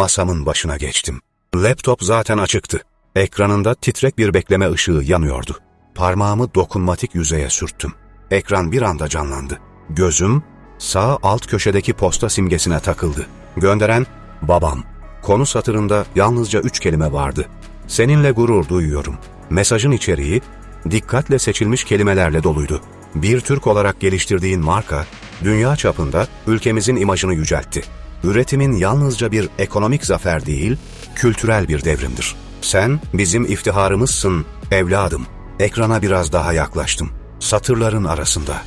Masamın başına geçtim. Laptop zaten açıktı. Ekranında titrek bir bekleme ışığı yanıyordu. Parmağımı dokunmatik yüzeye sürttüm. Ekran bir anda canlandı. Gözüm sağ alt köşedeki posta simgesine takıldı. Gönderen babam. Konu satırında yalnızca üç kelime vardı. Seninle gurur duyuyorum. Mesajın içeriği dikkatle seçilmiş kelimelerle doluydu. Bir Türk olarak geliştirdiğin marka, dünya çapında ülkemizin imajını yüceltti. Üretimin yalnızca bir ekonomik zafer değil, kültürel bir devrimdir. Sen bizim iftiharımızsın, evladım. Ekrana biraz daha yaklaştım. Satırların arasında.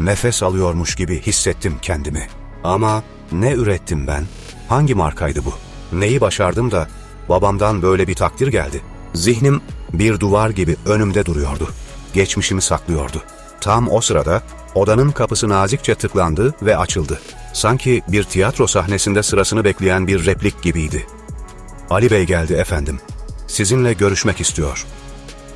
Nefes alıyormuş gibi hissettim kendimi. Ama ne ürettim ben? Hangi markaydı bu? Neyi başardım da babamdan böyle bir takdir geldi? Zihnim bir duvar gibi önümde duruyordu. Geçmişimi saklıyordu. Tam o sırada odanın kapısı nazikçe tıklandı ve açıldı. Sanki bir tiyatro sahnesinde sırasını bekleyen bir replik gibiydi. Ali Bey geldi efendim. Sizinle görüşmek istiyor.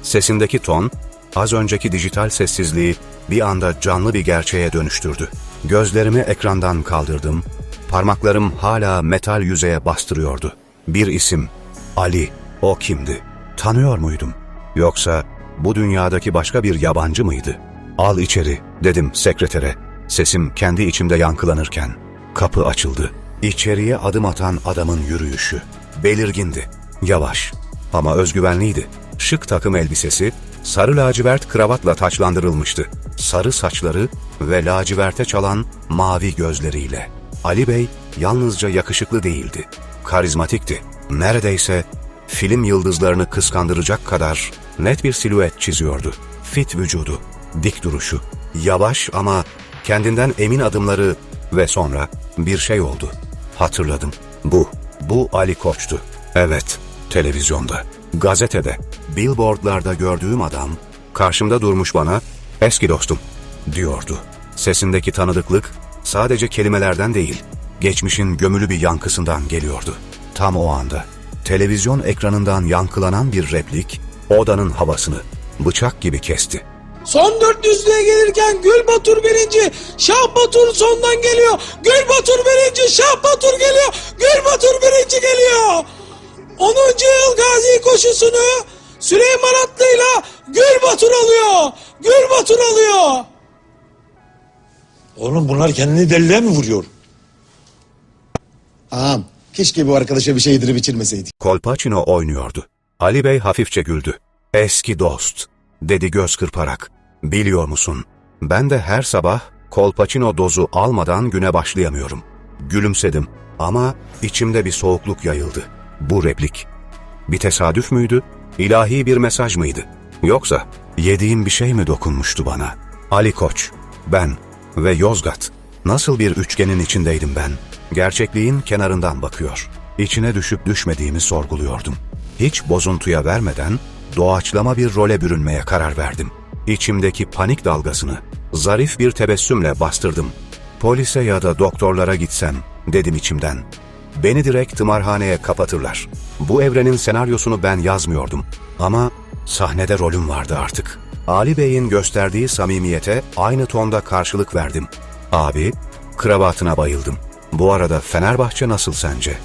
Sesindeki ton, az önceki dijital sessizliği bir anda canlı bir gerçeğe dönüştürdü. Gözlerimi ekrandan kaldırdım. Parmaklarım hala metal yüzeye bastırıyordu. Bir isim, Ali. O kimdi? Tanıyor muydum? Yoksa bu dünyadaki başka bir yabancı mıydı? Al içeri, dedim sekretere. Sesim kendi içimde yankılanırken. Kapı açıldı. İçeriye adım atan adamın yürüyüşü. Belirgindi. Yavaş ama özgüvenliydi. Şık takım elbisesi, sarı lacivert kravatla taçlandırılmıştı. Sarı saçları ve laciverte çalan mavi gözleriyle. Ali Bey yalnızca yakışıklı değildi. Karizmatikti. Neredeyse film yıldızlarını kıskandıracak kadar net bir silüet çiziyordu. Fit vücudu, dik duruşu, yavaş ama kendinden emin adımları ve sonra bir şey oldu. Hatırladım. Bu, bu Ali Koç'tu. Evet, televizyonda, gazetede, billboardlarda gördüğüm adam karşımda durmuş bana eski dostum diyordu. Sesindeki tanıdıklık sadece kelimelerden değil, geçmişin gömülü bir yankısından geliyordu. Tam o anda televizyon ekranından yankılanan bir replik odanın havasını bıçak gibi kesti. Son 400'lüğe gelirken Gül Batur birinci, Şah Batur sondan geliyor. Gül Batur birinci, Şah Batur geliyor. Gül Batur birinci geliyor. 10. yıl gazi koşusunu Süleyman Atlı'yla Gül Batur alıyor. Gül Batur alıyor. Oğlum bunlar kendini deliliğe mi vuruyor? Ağam keşke bu arkadaşa bir şey yedirip içirmeseydik. Kolpaçino oynuyordu. Ali Bey hafifçe güldü. Eski dost, dedi göz kırparak. Biliyor musun, ben de her sabah Kolpaçino dozu almadan güne başlayamıyorum. Gülümsedim ama içimde bir soğukluk yayıldı. Bu replik. Bir tesadüf müydü? İlahi bir mesaj mıydı? Yoksa yediğim bir şey mi dokunmuştu bana? Ali Koç, ben ve Yozgat. Nasıl bir üçgenin içindeydim ben? Gerçekliğin kenarından bakıyor. İçine düşüp düşmediğimi sorguluyordum. Hiç bozuntuya vermeden doğaçlama bir role bürünmeye karar verdim. İçimdeki panik dalgasını zarif bir tebessümle bastırdım. Polise ya da doktorlara gitsem dedim içimden. Beni direkt tımarhaneye kapatırlar. Bu evrenin senaryosunu ben yazmıyordum. Ama sahnede rolüm vardı artık. Ali Bey'in gösterdiği samimiyete aynı tonda karşılık verdim. Abi, kravatına bayıldım. Bu arada Fenerbahçe nasıl sence?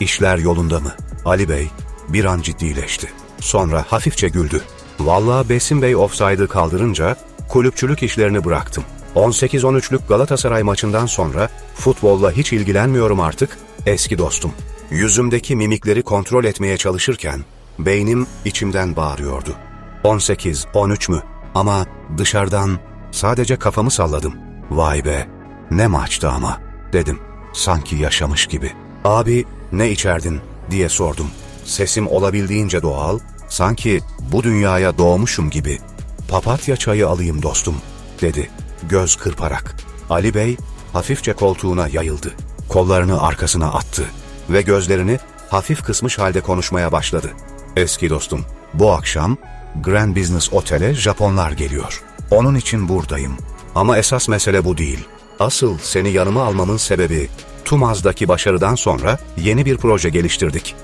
İşler yolunda mı? Ali Bey bir an ciddileşti. Sonra hafifçe güldü. Vallahi Besim Bey offside'ı kaldırınca kulüpçülük işlerini bıraktım. 18-13'lük Galatasaray maçından sonra futbolla hiç ilgilenmiyorum artık, eski dostum. Yüzümdeki mimikleri kontrol etmeye çalışırken beynim içimden bağırıyordu. 18, 13 mü? Ama dışarıdan sadece kafamı salladım. Vay be, ne maçtı ama, dedim. Sanki yaşamış gibi. Abi, ne içerdin, diye sordum. Sesim olabildiğince doğal, sanki bu dünyaya doğmuşum gibi. Papatya çayı alayım dostum, dedi, göz kırparak. Ali Bey, hafifçe koltuğuna yayıldı. Kollarını arkasına attı ve gözlerini hafif kısmış halde konuşmaya başladı. Eski dostum, bu akşam Grand Business Otel'e Japonlar geliyor. Onun için buradayım. Ama esas mesele bu değil. Asıl seni yanıma almamın sebebi Tumaz'daki başarıdan sonra yeni bir proje geliştirdik.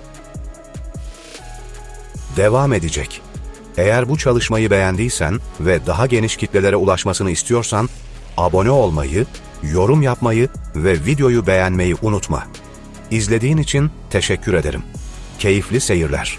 Devam edecek. Eğer bu çalışmayı beğendiysen ve daha geniş kitlelere ulaşmasını istiyorsan abone olmayı, yorum yapmayı ve videoyu beğenmeyi unutma. İzlediğin için teşekkür ederim. Keyifli seyirler.